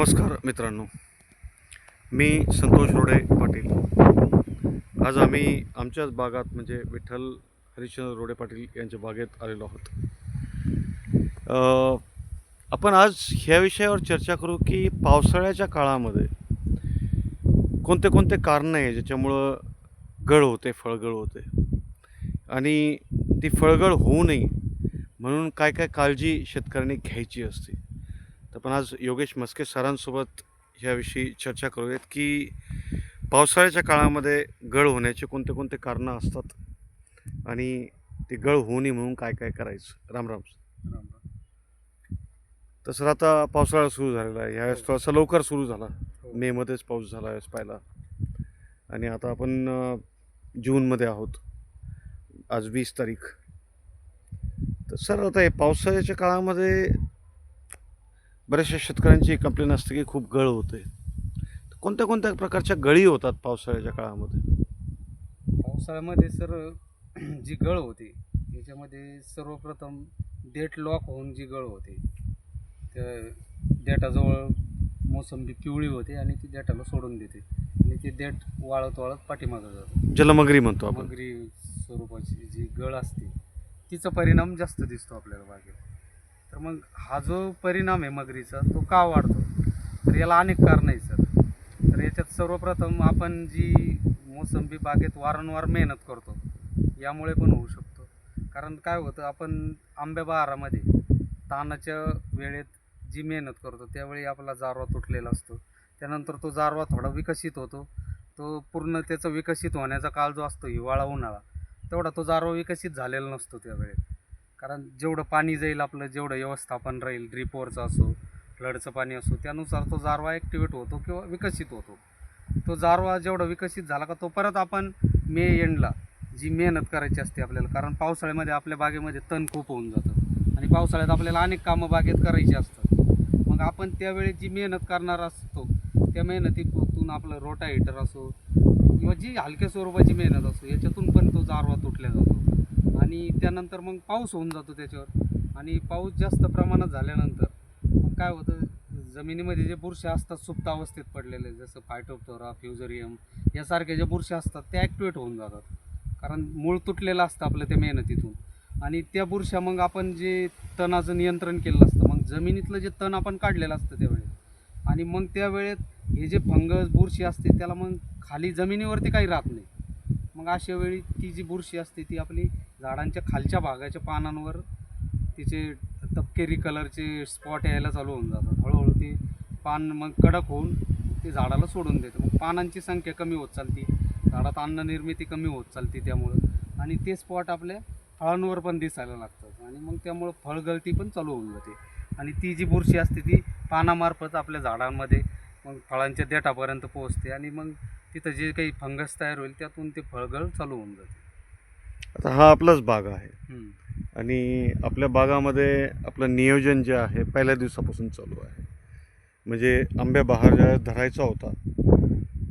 नमस्कार मित्रांनो. मी संतोष रोडे पाटील. आज आम्ही आमच्याच बागात म्हणजे विठ्ठल हरिश्चंद्र रोडे पाटील यांच्या बागेत आलेलो आहोत. आपण आज ह्या विषयावर चर्चा करू की पावसाळ्याच्या काळामध्ये कोणते कोणते कारणं आहे ज्याच्यामुळं गळ होते फळगळ होते? आणि ती फळगळ होऊ नये म्हणून काय काय काळजी शेतकऱ्यांनी घ्यायची असते? तर पण आज योगेश मस्के सरांसोबत ह्याविषयी चर्चा करूयात की पावसाळ्याच्या काळामध्ये गळ होण्याचे कोणते कोणते कारणं असतात आणि ते गळ होऊ नये म्हणून काय काय करायचं? राम राम तसं आता पावसाळा सुरू झालेला आहे. ह्यावेळेस थोडासा लवकर सुरू झाला. मेमध्येच पाऊस झाला यावेळेस पहिला आणि आता आपण जूनमध्ये आहोत. आज वीस तारीख. तर सर आता हे पावसाळ्याच्या काळामध्ये बऱ्याचशा शेतकऱ्यांची कंप्लेन असते की खूप गळ होते कोणत्या कोणत्या प्रकारच्या गळी होतात पावसाळ्याच्या काळामध्ये? पावसाळ्यामध्ये सर जी गळ होते याच्यामध्ये सर्वप्रथम देठ लॉक होऊन जी गळ होते त्या देठाजवळ मोसंबी पिवळी होते आणि ती देठाला सोडून देते. आणि ते देठ वाळत वाळत पाठीमागं जातं. ज्याला मगरी म्हणतो आपण. मगरी स्वरूपाची जी गळ असते तिचा परिणाम जास्त दिसतो आपल्याला बागेत. तर मग हा जो परिणाम आहे मगरीचा तो का वाढतो? तर याला अनेक कारणं आहे सर. तर याच्यात सर्वप्रथम आपण जी मोसंबी बागेत वारंवार मेहनत करतो यामुळे पण होऊ शकतो. कारण काय होतं आपण आंब्या बहारामध्ये तानाच्या वेळेत जी मेहनत करतो त्यावेळी आपला जारवा तुटलेला असतो. त्यानंतर तो जारवा थोडा विकसित होतो. तो पूर्ण त्याचा विकसित होण्याचा काळ जो असतो हिवाळा उन्हाळा तेवढा तो जारवा विकसित झालेला नसतो त्यावेळेत. कारण जेवढं पाणी जाईल आपलं जेवढं व्यवस्थापन राहील ड्रिपवरचं असो फ्लडचं पाणी असो त्यानुसार तो जारवा ॲक्टिवेट होतो किंवा विकसित होतो. तो जारवा जेवढा विकसित झाला का तो परत आपण मे एंडला जी मेहनत करायची असते आपल्याला कारण पावसाळ्यामध्ये आपल्या बागेमध्ये तण खूप होऊन जातं आणि पावसाळ्यात आपल्याला अनेक कामं बागेत करायची असतात. मग आपण त्यावेळी जी मेहनत करणार असतो त्या मेहनतीतून आपलं रोटा हिटर असो किंवा जी हलक्या स्वरूपाची मेहनत असो याच्यातून पण तो जारवा तुटल्या जातो. आणि त्यानंतर मग पाऊस होऊन जातो त्याच्यावर. आणि पाऊस जास्त प्रमाणात झाल्यानंतर मग काय होतं जमिनीमध्ये जे बुरशे असतात सुप्त अवस्थेत पडलेले जसं फायटोप्टोरा फ्युझरियम यासारख्या ज्या बुरशे असतात त्या ॲक्टिवेट होऊन जातात. कारण मूळ तुटलेलं असतं आपलं त्या मेहनतीतून. आणि त्या बुरशा मग आपण जे तणाचं नियंत्रण केलेलं असतं मग जमिनीतलं जे तण आपण काढलेलं असतं त्यावेळेस आणि मग त्यावेळेत हे जे फंगस बुरशी असते त्याला मग खाली जमिनीवरती काही राहत नाही. मग अशा वेळी ती जी बुरशी असते ती आपली झाडांच्या खालच्या भागाच्या पानांवर तिचे तपकेरी कलरचे स्पॉट यायला चालू होऊन जातात. हळूहळू ते पान मग कडक होऊन ते झाडाला सोडून देतं. मग पानांची संख्या कमी होत चालते. झाडात अन्न निर्मिती कमी होत चालते त्यामुळं. आणि ते स्पॉट आपल्या फळांवर पण दिसायला लागतात. आणि मग त्यामुळं फळगळती पण चालू होऊन जाते. आणि ती जी बुरशी असते ती पानामार्फत आपल्या झाडांमध्ये मग फळांच्या देठापर्यंत पोहोचते. आणि मग तिथं जे काही फंगस तयार होईल त्यातून ते फळगळ चालू होऊन जाते. आता हा आपलाच बाग आहे. आणि आपल्या बागामध्ये आपलं नियोजन जे आहे पहिल्या दिवसापासून चालू आहे म्हणजे आंब्या बहार ज्या धरायचा होता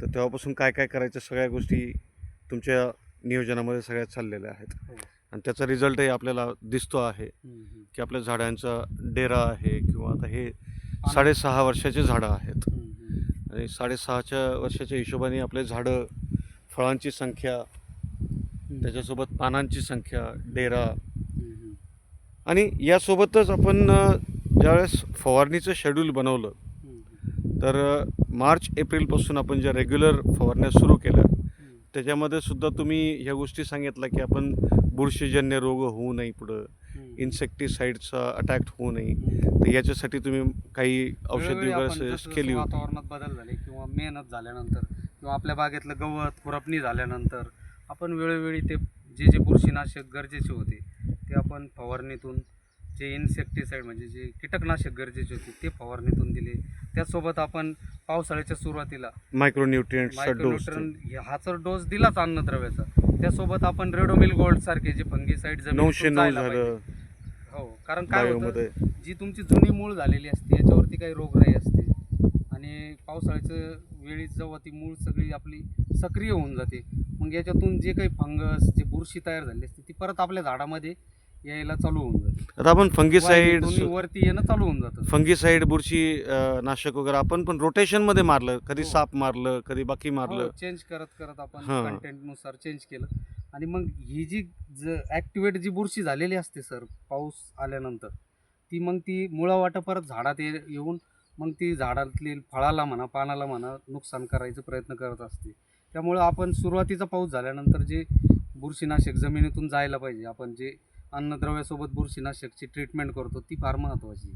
तर तेव्हापासून काय काय करायचं सगळ्या गोष्टी तुमच्या नियोजनामध्ये सगळ्या चाललेल्या आहेत हो. आणि त्याचा रिझल्टही आपल्याला दिसतो आहे. की आपल्या झाडांचा डेरा आहे किंवा आता हे साडेसहा वर्षाचे झाडं आहेत. आणि साडेसहाच्या वर्षाच्या हिशोबाने आपले झाडं फळांची संख्या. त्याच्यासोबत पानांची संख्या डेरा. आणि यासोबतच आपण ज्यावेळेस फवारणीचं शेड्यूल बनवलं तर मार्च एप्रिलपासून आपण ज्या रेग्युलर फवारण्या सुरू केल्या. त्याच्यामध्ये सुद्धा तुम्ही ह्या गोष्टी सांगितल्या की आपण बुरशीजन्य रोग होऊ नये पुढं. इन्सेक्टिसाईडचा अटॅक होऊ नये. तर याच्यासाठी तुम्ही काही औषधी वगैरे केली वातावरणात बदल झाले किंवा मेहनत झाल्यानंतर किंवा आपल्या बागेतलं गवत खुरपणी झाल्यानंतर आपण वेळोवेळी ते जे जे बुरशीनाशक गरजेचे होते ते आपण फवारणीतून जे इन्सेक्टिसाईड म्हणजे जे कीटकनाशक गरजेचे होते ते फवारणीतून दिले. त्याचसोबत आपण पावसाळ्याच्या सुरुवातीला मायक्रोन्युट्रियंटचा डोस मायक्रोन्युट्रन हा तर डोस दिलाच अन्नद्रव्याचा. त्यासोबत आपण रेडोमिल गोल्ड सारखे जे फंगीसाईड झालं. हो कारण काय होतं? जी तुमची जुनी मूळ झालेली असते याच्यावरती काही रोगराई असते. आणि पावसाळ्याच्या वेळी जेव्हा ती मूळ सगळी आपली सक्रिय होऊन जाते. मग याच्यातून जे काही फंगस जे बुरशी तयार झाली असते ती परत आपल्या झाडामध्ये यायला चालू होऊन जाते. आता आपण फंगीसाईड वरती येणं चालू होऊन जातं. फंगीसाईड बुरशी अं, नाशक वगैरे आपण पण रोटेशनमध्ये मारलं. कधी हो. साप मारलं कधी बाकी मारलं. चेंज करत करत आपण हां. कंटेंटनुसार चेंज केलं. आणि मग ही जी ऍक्टिवेट जी बुरशी झालेली असते सर पाऊस आल्यानंतर ती मग ती मुळा वाटा परत झाडात ये- येऊन मग ती झाडातली फळाला म्हणा पानाला म्हणा नुकसान करायचा प्रयत्न करत असते. त्यामुळं आपण सुरुवातीचा पाऊस झाल्यानंतर जे बुरशीनाशक जमिनीतून जायला पाहिजे आपण जे अन्नद्रव्यासोबत बुरशीनाशकची ट्रीटमेंट करतो ती फार महत्त्वाची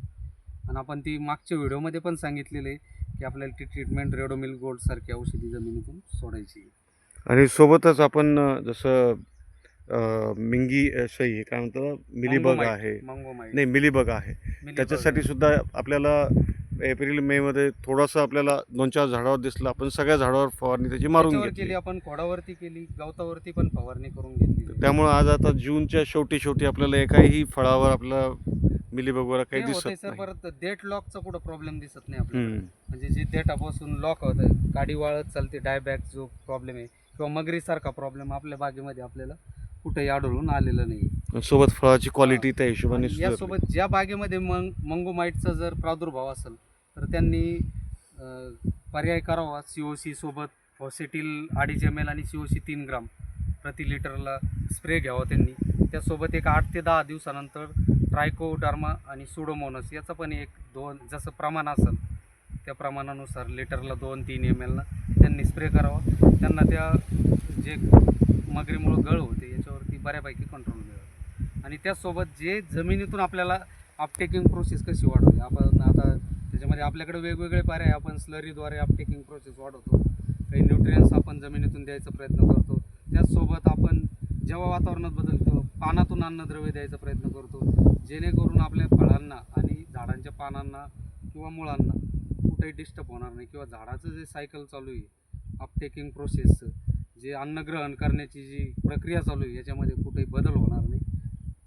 आणि आपण ती मागच्या व्हिडिओमध्ये पण सांगितलेलं आहे की आपल्याला ती ट्रीटमेंट रेडोमिल गोल्ड सारखी औषधी जमिनीतून सोडायची आणि सोबतच आपण जसं मिंगी सई काय म्हणतात मिलीबग आहे. नाही मिलीबग आहे. त्याच्यासाठी. सुद्धा आपल्याला एप्रिल मे मध्ये थोडंसं आपल्याला दोन चार झाडावर दिसलं आपण सगळ्या झाडावर फवारणी त्याची मारून त्याच्यावर घेतली. केली आपण खोडावरती केली गवतावरती पण फवारणी करून घेतली. त्यामुळे आज आता जूनच्या शेवटी शेवटी आपल्याला एकाही फळावर आपला मिलीबग वगैरे काही दिसत सर नाही. परत डेट लॉकचा कुठं प्रॉब्लेम दिसत नाही आपल्याला. हम्म. म्हणजे जे डेटापासून लॉक होतं गाडी वाळत चालते डायबॅक जो प्रॉब्लेम आहे किंवा मगरीसारखा प्रॉब्लेम आपल्या बागेमध्ये आपल्याला. कुठेही आढळून आलेला नाही. सोबत फळाची क्वालिटी त्या हिशोबाने आणि सुधारली. यासोबत ज्या बागेमध्ये मंग मंगोमाईटचा जर प्रादुर्भाव असेल तर त्यांनी अं, पर्याय करावा. सी ओ सी सोबत फॉसेटील अडीच एम एल आणि सी ओ सी तीन ग्राम प्रति लिटरला स्प्रे घ्यावा त्यांनी. त्यासोबत एक आठ ते दहा दिवसानंतर ट्रायकोडर्मा आणि सुडोमोनस याचं पण एक दोन जसं प्रमाण असेल त्या प्रमाणानुसार लिटरला दोन तीन एम एलला त्यांनी स्प्रे करावा. त्यांना त्या जे मगरीमुळं गळ होते बऱ्यापैकी कंट्रोल मिळेल. आणि त्याचसोबत जे जमिनीतून आपल्याला अपटेकिंग प्रोसेस कशी वाढवली आपण आता त्याच्यामध्ये आपल्याकडे वेगवेगळे पर्याय आपण स्लरीद्वारे अपटेकिंग प्रोसेस वाढवतो. काही न्यूट्रियन्स आपण जमिनीतून द्यायचा प्रयत्न करतो. त्याचसोबत आपण जेव्हा वातावरणात बदलतो पानातून अन्नद्रव्य द्यायचा प्रयत्न करतो. जेणेकरून आपल्या फळांना आणि झाडांच्या पानांना किंवा मुळांना कुठेही डिस्टर्ब होणार नाही. किंवा झाडाचं जे सायकल चालू आहे अपटेकिंग प्रोसेसचं जे अन्नग्रहण करण्याची जी प्रक्रिया चालू आहे याच्यामध्ये कुठेही बदल होणार नाही.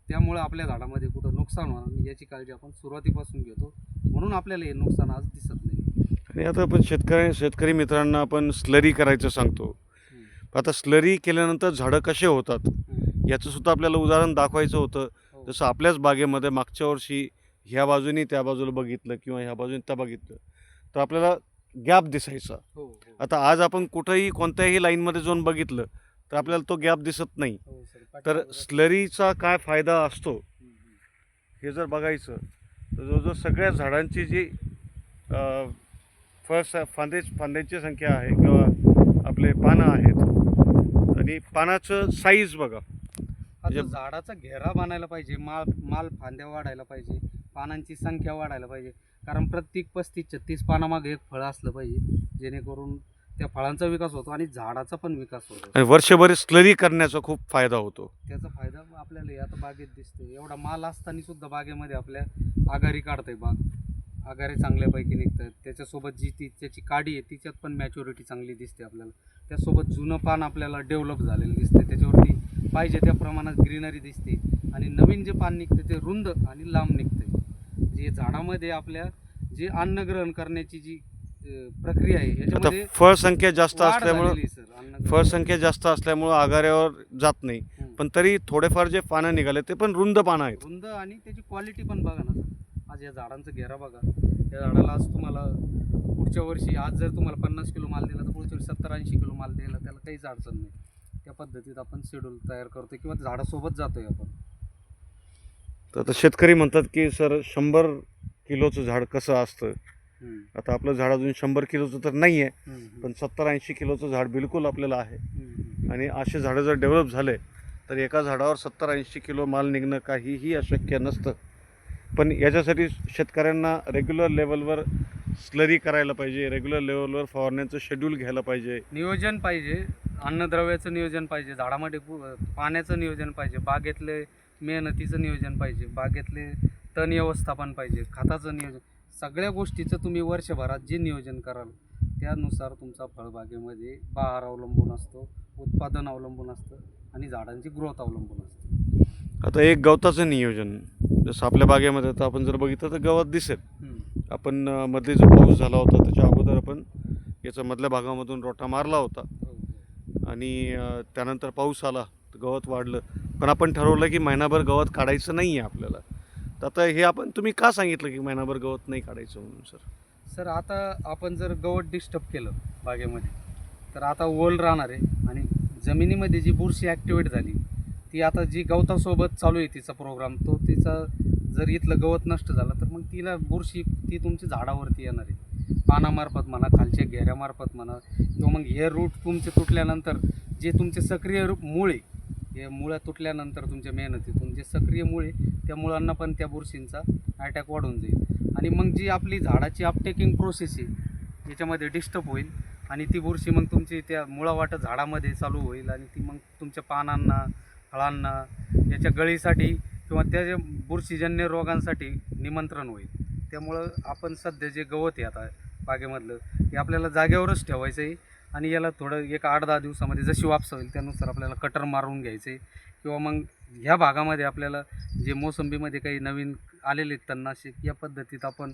त्यामुळे आपल्या झाडामध्ये कुठं नुकसान होणार नाही याची काळजी आपण सुरुवातीपासून घेतो. म्हणून आपल्याला हे नुकसान आज दिसत नाही. आणि आता आपण शेतकरी शेतकरी मित्रांना आपण स्लरी करायचं सांगतो. आता स्लरी केल्यानंतर झाडं कसे होतात हम्म. याचं सुद्धा आपल्याला उदाहरण दाखवायचं होतं. हो. जसं आपल्याच बागेमध्ये मागच्या वर्षी ह्या बाजूनी त्या बाजूला बघितलं किंवा ह्या बाजूने त्या बघितलं. तर आपल्याला गॅप दिसायचा. हो हो. आता आज आपण कुठंही कोणत्याही लाईनमध्ये जाऊन बघितलं तर आपल्याला तो गॅप दिसत नाही. हो तर स्लरीचा काय फायदा असतो. हे जर बघायचं तर जवळजवळ सगळ्या झाडांची जी फळ फांदे फांद्यांची संख्या आहे किंवा आपले पानं आहेत आणि पानाचं साईज बघा. म्हणजे- झाडाचा घेरा बांधायला पाहिजे माल माल फांद्या वाढायला पाहिजे. पानांची संख्या वाढायला पाहिजे. कारण प्रत्येक पस्तीस छत्तीस पानामागे एक फळ असलं पाहिजे जेणेकरून त्या फळांचा विकास होतो आणि झाडाचा पण विकास होतो. आणि वर्षभर स्लरी करण्याचा खूप फायदा होतो. त्याचा फायदा आपल्याला आता बागेत दिसतो एवढा माल असताना सुद्धा बागेमध्ये आपल्या आघारी काढतंय बाग. आघारी चांगल्यापैकी निघतात. त्याच्यासोबत जी ती त्याची काडी आहे तिच्यात पण मॅच्युरिटी चांगली दिसते आपल्याला. त्यासोबत जुनं पान आपल्याला डेव्हलप झालेलं दिसतं त्याच्यावरती पाहिजे त्या प्रमाणात ग्रीनरी दिसते. आणि नवीन जे पान निघते ते रुंद आणि लांब निघते जे झाडामध्ये आपल्या जे अन्न ग्रहण करण्याची जी प्रक्रिया आहे आता याच्यामध्ये फळ संख्या जास्त वाढ असल्यामुळं झालेली सर. फळ संख्या जास्त असल्यामुळं आघाऱ्यावर जात नाही. हम्म. पण तरी थोडेफार जे पानं निघाले ते पण रुंद पानं आहेत. रुंद आणि त्याची क्वालिटी पण बघा ना सर. आज या झाडांचा घेरा बघा. या झाडाला आज तुम्हाला पुढच्या वर्षी आज जर तुम्हाला पन्नास किलो माल दिला तर पुढच्या वर्षी सत्तर ऐंशी किलो माल द्यायला त्याला काहीच अडचण नाही. त्या पद्धतीत आपण शेड्यूल तयार करतो किंवा झाडासोबत जातोय आपण. तर आता शेतकरी म्हणतात की सर शंभर किलोचं झाड कसं असतं. आता आपलं झाड अजून शंभर किलोचं तर नाही आहे पण सत्तर ऐंशी किलोचं झाड बिलकुल आपल्याला आहे. आणि असे झाडं जर डेव्हलप झाले तर एका झाडावर सत्तर ऐंशी किलो माल निघणं काहीही अशक्य नसतं. पण याच्यासाठी शेतकऱ्यांना रेग्युलर लेवलवर स्लरी करायला पाहिजे रेग्युलर लेवलवर फवारण्याचं शेड्यूल घ्यायला पाहिजे. नियोजन पाहिजे अन्नद्रव्याचं नियोजन पाहिजे झाडामध्ये पाण्याचं नियोजन पाहिजे बागेतले मेहनतीचं नियोजन पाहिजे बागेतले तण व्यवस्थापन पाहिजे खताचं नियोजन सगळ्या गोष्टीचं तुम्ही वर्षभरात जे नियोजन कराल त्यानुसार तुमचा फळबागेमध्ये बहार अवलंबून असतो उत्पादन अवलंबून असतं आणि झाडांची ग्रोथ अवलंबून असते आता एक गवताचं नियोजन जसं आपल्या बागेमध्ये आता आपण जर बघितलं तर गवत दिसेल. आपण मध्ये जो पाऊस झाला होता त्याच्या अगोदर आपण याचा मधल्या भागामधून रोटा मारला होता हो. आणि त्यानंतर पाऊस आला गवत वाढलं. पण आपण ठरवलं की महिनाभर गवत काढायचं नाही आहे आपल्याला. तर आता हे आपण तुम्ही का सांगितलं की महिनाभर गवत नाही काढायचं म्हणून सर? सर आता आपण जर गवत डिस्टर्ब केलं बागेमध्ये तर आता ओल राहणार आहे आणि जमिनीमध्ये जी बुरशी ॲक्टिवेट झाली ती आता जी गवतासोबत चालू आहे तिचा प्रोग्राम तो तिचा जर इथलं गवत नष्ट झालं तर मग तिला बुरशी ती तुमची झाडावरती येणार आहे. पानामार्फत म्हणा खालच्या घेऱ्यामार्फत म्हणा किंवा मग हे रूट तुमचे तुटल्यानंतर जे तुमचे सक्रिय रूप मूळ आहे हे मुळं तुटल्यानंतर तुमच्या मेहनतीतून जे सक्रिय मुळे आहे त्या मुळांना पण त्या बुरशींचा अटॅक वाढून जाईल. आणि मग जी आपली झाडाची अपटेकिंग प्रोसेस आहे याच्यामध्ये डिस्टर्ब होईल आणि ती बुरशी मग तुमची त्या मुळावाटं झाडामध्ये चालू होईल आणि ती मग तुमच्या पानांना फळांना याच्या गळीसाठी किंवा त्या जे बुरशीजन्य रोगांसाठी निमंत्रण होईल. त्यामुळं आपण सध्या जे गवत आहे आता बागेमधलं हे आपल्याला जागेवरच ठेवायचं आहे आणि याला थोडं एक आठ दहा दिवसामध्ये जशी वापस होईल त्यानुसार आपल्याला कटर मारून घ्यायचं. किंवा मग ह्या भागामध्ये आपल्याला जे मोसंबीमध्ये काही नवीन आलेले आहेत तणनाशक या पद्धतीत आपण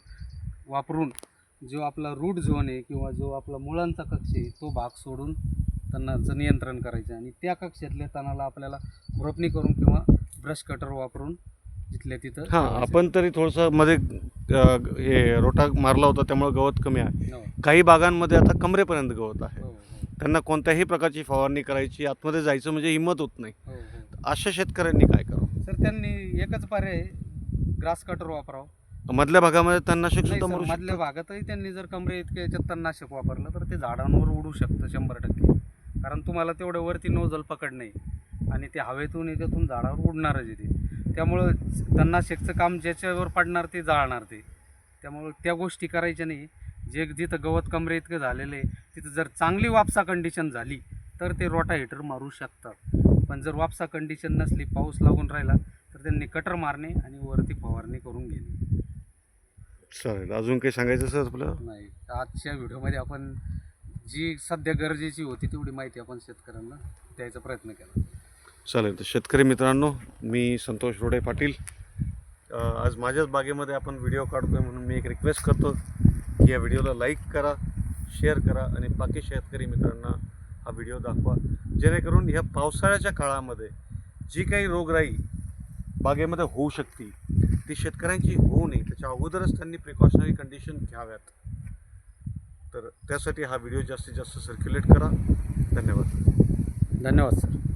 वापरून जो आपला रूट झोन आहे किंवा जो आपला मुळांचा कक्ष आहे तो भाग सोडून तणाचं नियंत्रण करायचं आहे आणि त्या कक्षातल्या तणाला आपल्याला खुरपणी करून किंवा ब्रश कटर वापरून तिथल्या तिथं हां आपण तरी थोडंसं मध्ये हे रोटा मारला होता त्यामुळे गवत कमी आहे. हो, काही बागांमध्ये आता कमरेपर्यंत गवत आहे. त्यांना कोणत्याही प्रकारची फवारणी करायची आतमध्ये जायचं म्हणजे हिंमत होत नाही. हो, हो. अशा शेतकऱ्यांनी काय करावं? सर त्यांनी एकच पर्याय ग्रास कटर वापरावं. मधल्या भागामध्ये तणनाशक नाही सुद्धा सर, मरू मधल्या भागातही त्यांनी जर कमरे इतके याच्यात तणनाशक वापरलं तर ते झाडांवर उडू शकतं शंभर टक्के. कारण तुम्हाला तेवढं वरती नोजल पकड नाही. आणि ते हवेतून याच्यातून झाडावर उडणारच आहे ते. त्यामुळं तणनाशकचं काम ज्याच्यावर पडणार ते जाळणार ते. त्यामुळं त्या गोष्टी करायच्या नाही. जे जिथं गवत कमरे इतकं झालेलं आहे तिथं जर चांगली वापसा कंडिशन झाली तर ते रोटा हिटर मारू शकतात. पण जर वापसा कंडिशन नसली पाऊस लागून राहिला तर त्यांनी कटर मारणे आणि वरती फवारणी करून घेणे. चालेल. अजून काही सांगायचं सर आपलं? नाही. आजच्या व्हिडिओमध्ये आपण जी सध्या गरजेची होती तेवढी माहिती आपण शेतकऱ्यांना द्यायचा प्रयत्न केला. चालेल. तर शेतकरी मित्रांनो मी संतोष रोडे पाटील. आज माझ्याच बागेमध्ये आपण व्हिडिओ काढतोय म्हणून मी एक रिक्वेस्ट करतो. या व्हिडिओला लाईक करा शेअर करा आणि बाकी शेतकरी मित्रांना हा व्हिडिओ दाखवा. जेणेकरून ह्या पावसाळ्याच्या काळामध्ये जी काही रोगराई बागेमध्ये होऊ शकते ती शेतकऱ्यांची होऊ नये. त्याच्या अगोदरच त्यांनी प्रिकॉशनरी कंडिशन घ्याव्यात. तर त्यासाठी हा व्हिडिओ जास्तीत जास्त सर्क्युलेट करा. धन्यवाद. धन्यवाद सर